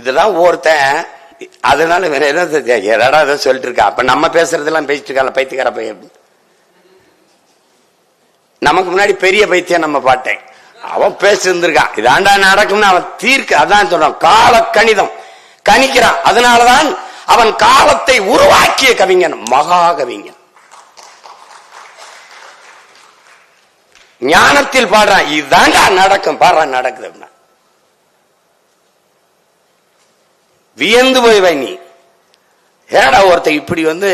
இதெல்லாம் ஒருத்தன் அதனால வேற என்ன எதடா சொல்லிட்டு இருக்கா அப்ப நம்ம பேசுறதெல்லாம் பேசிட்டு இருக்கா பைத்தியக்கார பையன் நமக்கு முன்னாடி பெரிய பைத்தியம் நம்ம பாட்டேன் அவன் பேசிருந்திருக்கான். இதாண்டா நடக்கும்னு அவன் தீர்க்க அதான் சொல்றான். கால கணிதம் கணிக்கிறான். அதனாலதான் அவன் காலத்தை உருவாக்கிய கவிஞன் மகா கவிஞன் ஞானத்தில் பாடுறான். இதுதாண்டா நடக்கும். பாடுறான் நடக்குது அப்படின்னா. வியந்து போய் நீ. ஏடா ஒருத்தன் இப்படி வந்து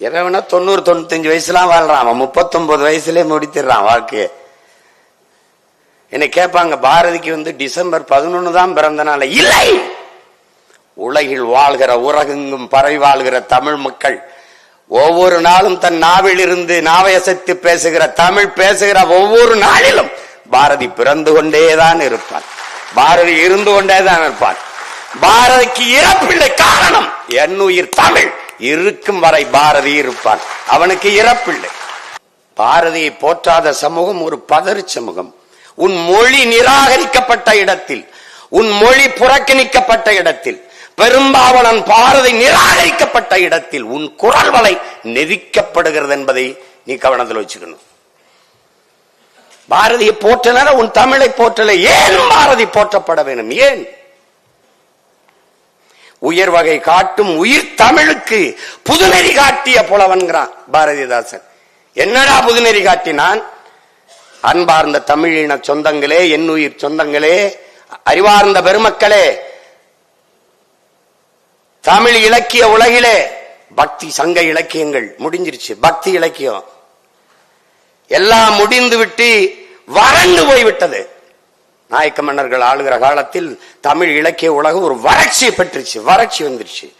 இறைவனா தொண்ணூறு தொண்ணூத்தஞ்சு வயசுலாம் வாழ்றான். அவன் முப்பத்தொன்பது வயசுலேயே முடித்திடுறான் வாழ்க்கைய. என்னை கேட்பாங்க பாரதிக்கு வந்து டிசம்பர் பதினொன்னு தான் பிறந்த நாள். இல்லை! உலகில் வாழ்கிற உலகெங்கும் பரவி வாழ்கிற தமிழ் மக்கள் ஒவ்வொரு நாளும் தன் நாவில் இருந்து நாவயசத்து பேசுகிற தமிழ் பேசுகிற ஒவ்வொரு நாளிலும் பாரதி பிறந்து கொண்டேதான் இருப்பான். பாரதி இருந்து கொண்டேதான் இருப்பான் பாரதிக்கு இறப்பில்லை காரணம் என்னுயிர் தமிழ். இருக்கும் வரை பாரதி இருப்பான் அவனுக்கு இறப்பில்லை. பாரதியை போற்றாத சமூகம் ஒரு பதறு சமூகம். உன் மொழி நிராகரிக்கப்பட்ட இடத்தில் உன் மொழி புறக்கணிக்கப்பட்ட இடத்தில் பெரும்பாவலன் பாரதி நிராகரிக்கப்பட்ட இடத்தில் உன் குரல் வலை நெதிக்கப்படுகிறது என்பதை நீ கவனத்தில் வச்சுக்கணும். பாரதியை போற்றல உன் தமிழை போற்றல. ஏன் பாரதி போற்றப்பட வேண்டும்? ஏன்? உயர் வகை காட்டும் உயிர் தமிழுக்கு புதுநெறி காட்டிய புலவன்கிறான் பாரதிதாசன். என்னடா புதுநெறி காட்டினான்? அன்பார்ந்த தமிழின சொந்தங்களே என்னுயிர் சொந்தங்களே அறிவார்ந்த பெருமக்களே தமிழ் இலக்கிய உலகிலே பக்தி சங்க இலக்கியங்கள் முடிஞ்சிருச்சு. பக்தி இலக்கியம். எல்லாம் முடிந்து விட்டு வறண்டு போய்விட்டது. நாயக்க மன்னர்கள் ஆளுகிற காலத்தில் தமிழ் இலக்கிய உலகம் ஒரு வறட்சியை பெற்றுச்சு வறட்சி வந்துருச்சு.